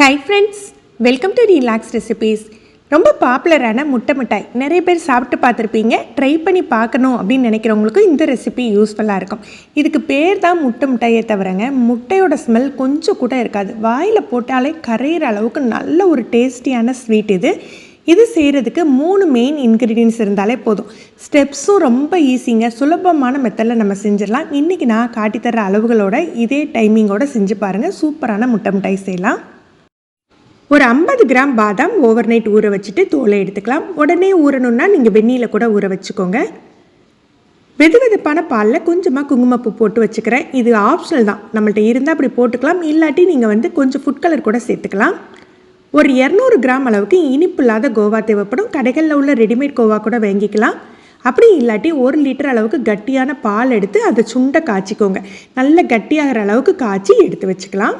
Hi friends welcome to relax recipes ரொம்ப பாப்புலரான முட்டை மிட்டாய். நிறைய பேர் சாப்பிட்டு பார்த்துருப்பீங்க. ட்ரை பண்ணி பார்க்கணும் அப்படின்னு நினைக்கிறவங்களுக்கும் இந்த ரெசிபி யூஸ்ஃபுல்லாக இருக்கும். இதுக்கு பேர் தான் முட்டை மிட்டாயே தவிரங்க முட்டையோட ஸ்மெல் கொஞ்சம் கூட இருக்காது. வாயில் போட்டாலே கரையிற அளவுக்கு நல்ல ஒரு டேஸ்டியான ஸ்வீட் இது. இது செய்கிறதுக்கு மூணு மெயின் இன்க்ரீடியன்ஸ் இருந்தாலே போதும். ஸ்டெப்ஸும் ரொம்ப ஈஸிங்க சுலபமான மெத்தடில் நம்ம செஞ்சிடலாம். இன்றைக்கி நான் காட்டித்தர அளவுகளோட இதே டைமிங்கோட செஞ்சு பாருங்கள் சூப்பரான முட்டை மிட்டாய் செய்யலாம். ஒரு ஐம்பது கிராம் பாதாம் ஓவர் நைட் ஊற வச்சுட்டு தோலை எடுத்துக்கலாம். உடனே ஊறணுன்னா நீங்கள் வெந்நியில் கூட ஊற வச்சுக்கோங்க. வெது வெதுப்பான பாலில் கொஞ்சமாக குங்குமப்பூ போட்டு வச்சுக்கிறேன். இது ஆப்ஷனல் தான். நம்மள்ட்ட இருந்தால் அப்படி போட்டுக்கலாம். இல்லாட்டி நீங்கள் வந்து கொஞ்சம் ஃபுட் கலர் கூட சேர்த்துக்கலாம். ஒரு இரநூறு கிராம் அளவுக்கு இனிப்பு இல்லாத கோவா தேவைப்படும். கடைகளில் உள்ள ரெடிமேட் கோவா கூட வாங்கிக்கலாம். அப்படி இல்லாட்டி ஒரு லிட்டர் அளவுக்கு கட்டியான பால் எடுத்து அதை சுண்டை காய்ச்சிக்கோங்க. நல்ல கட்டியாகிற அளவுக்கு காய்ச்சி எடுத்து வச்சுக்கலாம்.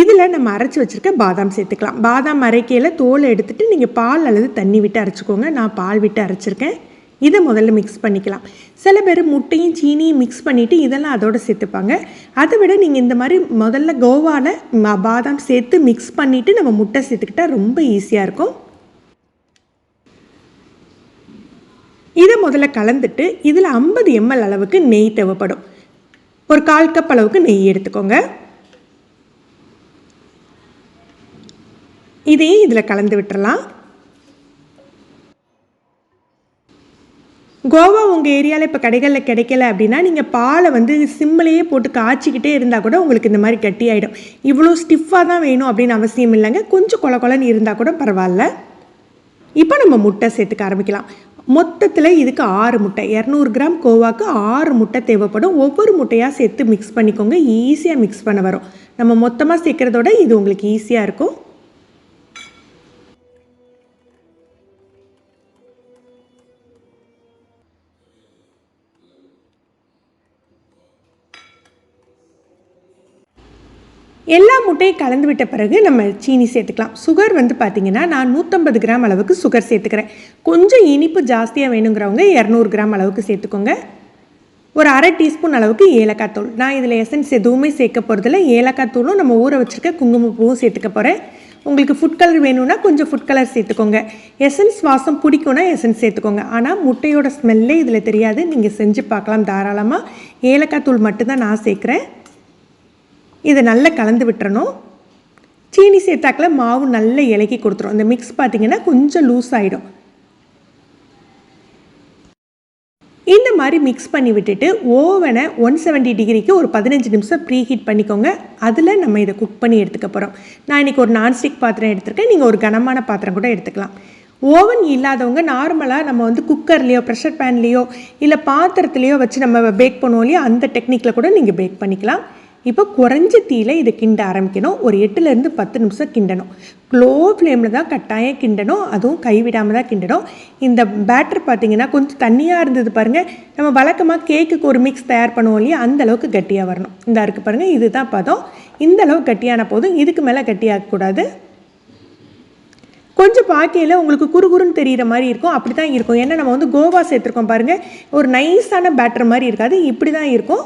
இதில் நம்ம அரைச்சி வச்சுருக்க பாதாம் சேர்த்துக்கலாம். பாதாம் அரைக்கையில் தோலை எடுத்துகிட்டு நீங்கள் பால் அல்லது தண்ணி விட்டு அரைச்சிக்கோங்க. நான் பால் விட்டு அரைச்சிருக்கேன். இதை முதல்ல மிக்ஸ் பண்ணிக்கலாம். சில பேர் முட்டையும் சீனியும் மிக்ஸ் பண்ணிவிட்டு இதெல்லாம் அதோடு சேர்த்துப்பாங்க. அதை விட நீங்கள் இந்த மாதிரி முதல்ல கோவாவில் பாதாம் சேர்த்து மிக்ஸ் பண்ணிவிட்டு நம்ம முட்டை சேர்த்துக்கிட்டால் ரொம்ப ஈஸியாக இருக்கும். இதை முதல்ல கலந்துட்டு இதில் ஐம்பது எம்எல் அளவுக்கு நெய் தேவைப்படும். ஒரு கால் கப் அளவுக்கு நெய் எடுத்துக்கோங்க. இதையும் இதில் கலந்து விட்டுறலாம். கோவா உங்கள் ஏரியாவில் இப்போ கடைகளில் கிடைக்கல அப்படின்னா நீங்கள் பாலை வந்து சிம்மிலேயே போட்டு காய்ச்சிக்கிட்டே இருந்தால் கூட உங்களுக்கு இந்த மாதிரி கட்டி ஆகிடும் இவ்வளோ ஸ்டிஃபாக தான் வேணும் அப்படின்னு அவசியம் இல்லைங்க. கொஞ்சம் கொல கொலன்னு இருந்தால் கூட பரவாயில்ல. இப்போ நம்ம முட்டை சேர்த்துக்க ஆரம்பிக்கலாம். மொத்தத்தில் இதுக்கு ஆறு முட்டை. இரநூறு கிராம் கோவாக்கு ஆறு முட்டை தேவைப்படும். ஒவ்வொரு முட்டையாக சேர்த்து மிக்ஸ் பண்ணிக்கோங்க. ஈஸியாக மிக்ஸ் பண்ண வரும். நம்ம மொத்தமாக சேர்க்குறதோட இது உங்களுக்கு ஈஸியாக இருக்கும். எல்லா முட்டையும் கலந்து விட்ட பிறகு நம்ம சீனி சேர்த்துக்கலாம். சுகர் வந்து பார்த்திங்கன்னா நான் நூற்றம்பது கிராம் அளவுக்கு சுகர் சேர்த்துக்கிறேன். கொஞ்சம் இனிப்பு ஜாஸ்தியாக வேணுங்கிறவங்க இரநூறு கிராம் அளவுக்கு சேர்த்துக்கோங்க. ஒரு அரை டீஸ்பூன் அளவுக்கு ஏலக்காய் தூள். நான் இதில் எசன்ஸ் எதுவுமே சேர்க்க போகிறதில்ல ஏலக்காய் தூளும் நம்ம ஊற வச்சுருக்க குங்குமப்பூவும் சேர்த்துக்க போகிறேன் உங்களுக்கு ஃபுட் கலர் வேணும்னா கொஞ்சம் ஃபுட் கலர் சேர்த்துக்கோங்க. எசன்ஸ் வாசம் பிடிக்கும்னா எசன்ஸ் சேர்த்துக்கோங்க. ஆனால் முட்டையோட ஸ்மெல்லே இதில் தெரியாது. நீங்கள் செஞ்சு பார்க்கலாம் தாராளமாக ஏலக்காய் தூள் மட்டும்தான் நான் சேர்க்குறேன். இதை நல்லா கலந்து விட்டுறணும். சீனி சேர்த்தாக்கில் மாவு நல்லா இலக்கி கொடுத்துரும். இந்த மிக்ஸ் பார்த்திங்கன்னா கொஞ்சம் லூஸ் ஆகிடும் இந்த மாதிரி மிக்ஸ் பண்ணி விட்டுட்டு ஓவனை ஒன் செவன்ட்டி டிகிரிக்கு ஒரு பதினஞ்சு நிமிஷம் ப்ரீ ஹீட் பண்ணிக்கோங்க. அதில் நம்ம இதை குக் பண்ணி எடுத்துக்க போகிறோம் நான் இன்றைக்கி ஒரு நான்ஸ்டிக் பாத்திரம் எடுத்திருக்கேன். நீங்கள் ஒரு கனமான பாத்திரம் கூட எடுத்துக்கலாம். ஓவன் இல்லாதவங்க நார்மலாக நம்ம வந்து குக்கர்லேயோ ப்ரெஷர் பேன்லேயோ இல்லை பாத்திரத்துலேயோ வச்சு நம்ம பேக் பண்ணுவோம் இல்லையோ? அந்த டெக்னிக்கில் கூட நீங்கள் பேக் பண்ணிக்கலாம். இப்போ குறைஞ்ச தீயில் இதை கிண்ட ஆரம்பிக்கணும். ஒரு எட்டுலேருந்து பத்து நிமிஷம் கிண்டணும். க்ளோ ஃப்ளேமில் தான் கட்டாயம் கிண்டணும். அதுவும் கைவிடாமல் தான் கிண்டணும். இந்த பேட்டர் பார்த்திங்கன்னா கொஞ்சம் தண்ணியாக இருந்தது பாருங்கள் நம்ம வழக்கமாக கேக்குக்கு ஒரு மிக்ஸ் தயார் பண்ணுவோம் இல்லையா? அந்தளவுக்கு கட்டியாக வரணும். இந்த இருக்குது பாருங்கள் இதுதான் பதம். இந்த அளவுக்கு கட்டியான போதும் இதுக்கு மேலே கட்டியாகக்கூடாது கொஞ்சம் பார்க்கையில் உங்களுக்கு குறுகுறுன்னு தெரிகிற மாதிரி இருக்கும். அப்படி தான் இருக்கும். ஏன்னா நம்ம வந்து கோவா சேர்த்துருக்கோம் பாருங்கள் ஒரு நைஸான பேட்டர் மாதிரி இருக்காது. இப்படி தான் இருக்கும்.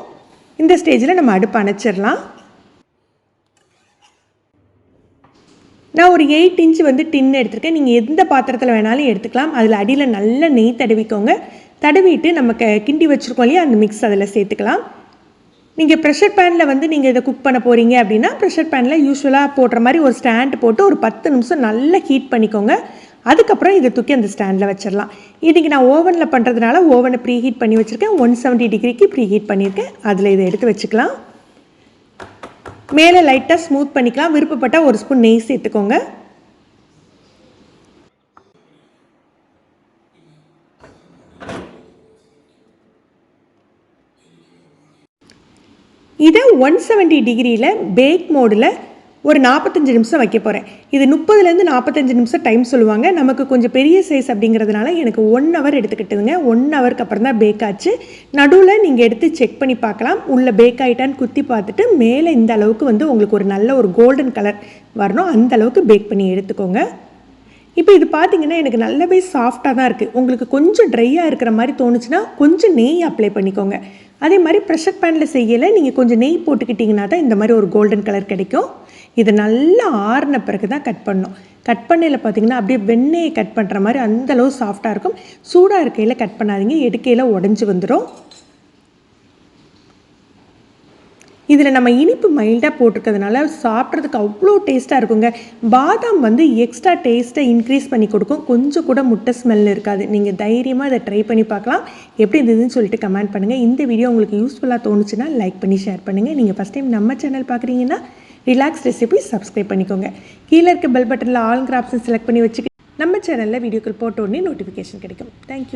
இந்த ஸ்டேஜில் நம்ம அடுப்பு அணைச்சிடலாம். நான் ஒரு எயிட் இன்ச் வந்து டின் எடுத்திருக்கேன். நீங்கள் எந்த பாத்திரத்தில் வேணாலும் எடுத்துக்கலாம். அதில் அடியில் நல்லா நெய் தடவிக்கோங்க. தடவிட்டு நம்ம க கிண்டி வச்சுருக்கோம் இல்லையா அந்த மிக்ஸ் அதில் சேர்த்துக்கலாம். நீங்கள் ப்ரெஷர் பேனில் வந்து நீங்கள் இதை குக் பண்ண போகிறீங்க அப்படின்னா ப்ரெஷர் பேனில் யூஸ்வலாக போடுற மாதிரி ஒரு ஸ்டாண்ட் போட்டு ஒரு பத்து நிமிஷம் நல்லா ஹீட் பண்ணிக்கோங்க. அதுக்கப்புறம் இதை தூக்கி அந்த ஸ்டாண்டில் வச்சிடலாம். இன்றைக்கி நான் ஓவனில் பண்ணுறதுனால ஓவனை ப்ரீ ஹீட் பண்ணி வச்சுருக்கேன். ஒன் செவன்ட்டி டிகிரிக்கு ப்ரீ ஹீட் பண்ணியிருக்கேன். அதில் இதை எடுத்து வச்சுக்கலாம். மேலே லைட்டாக ஸ்மூத் பண்ணிக்கலாம். விருப்பப்பட்டால் ஒரு ஸ்பூன் நெய் சேர்த்துக்கோங்க. இதை ஒன் செவன்ட்டி டிகிரியில் பேக் மோடில் ஒரு நாற்பத்தஞ்சு நிமிஷம் வைக்க போகிறேன் இது முப்பதுலேருந்து நாற்பத்தஞ்சு நிமிஷம் டைம் சொல்லுவாங்க. நமக்கு கொஞ்சம் பெரிய சைஸ் அப்படிங்கிறதுனால எனக்கு ஒன் ஹவர் எடுத்துக்கிட்டுதுங்க. ஒன் ஹவருக்கு அப்புறம் தான் பேக் ஆச்சு. நடுவில் நீங்கள் எடுத்து செக் பண்ணி பார்க்கலாம். உள்ளே பேக் ஆகிட்டான்னு குத்தி பார்த்துட்டு மேலே இந்த அளவுக்கு வந்து உங்களுக்கு ஒரு நல்ல ஒரு கோல்டன் கலர் வரணும். அந்த அளவுக்கு பேக் பண்ணி எடுத்துக்கோங்க. இப்போ இது பார்த்தீங்கன்னா எனக்கு நல்லாவே சாஃப்டாக தான் இருக்குது உங்களுக்கு கொஞ்சம் ட்ரையாக இருக்கிற மாதிரி தோணுச்சுன்னா கொஞ்சம் நெய் அப்ளை பண்ணிக்கோங்க. அதே மாதிரி ப்ரெஷர் பேனில் செய்யலை. நீங்கள் கொஞ்சம் நெய் போட்டுக்கிட்டிங்கன்னா தான் இந்த மாதிரி ஒரு கோல்டன் கலர் கிடைக்கும். இது நல்லா ஆறின பிறகு தான் கட் பண்ணணும் கட் பண்ணையில் பார்த்தீங்கன்னா அப்படியே வெண்ணெயை கட் பண்ணுற மாதிரி அந்தளவு சாஃப்டாக இருக்கும். சூடாக இருக்கையில் கட் பண்ணாதீங்க. எடுக்கையில் உடஞ்சி வந்துடும் இதில் நம்ம இனிப்பு மைல்டாக போட்டிருக்கிறதுனால சாப்பிட்றதுக்கு அவ்வளோ டேஸ்ட்டாக இருக்குங்க. பாதாம் வந்து எக்ஸ்ட்ரா டேஸ்ட்டை இன்க்ரீஸ் பண்ணி கொடுக்கும். கொஞ்சம் கூட முட்டை ஸ்மெல் இருக்காது. நீங்கள் தைரியமாக இதை ட்ரை பண்ணி பார்க்கலாம். எப்படி இருந்ததுன்னு சொல்லிட்டு கமெண்ட் பண்ணுங்கள் இந்த வீடியோ உங்களுக்கு யூஸ்ஃபுல்லாக தோணுச்சுன்னா லைக் பண்ணி ஷேர் பண்ணுங்கள் நீங்கள் ஃபஸ்ட் டைம் நம்ம சேனல் பார்க்குறீங்கன்னா ரிலாக்ஸ் ரெசிபி சப்ஸ்கிரைப் பண்ணிக்கோங்க. கீழே இருக்க பெல் பட்டனில் ஆல் கிராப்ஸை செலக்ட் பண்ணி வச்சுக்கிட்டு நம்ம சேனலில் வீடியோக்கள் போட்ட உடனே நோட்டிஃபிகேஷன் கிடைக்கும். தேங்க்யூ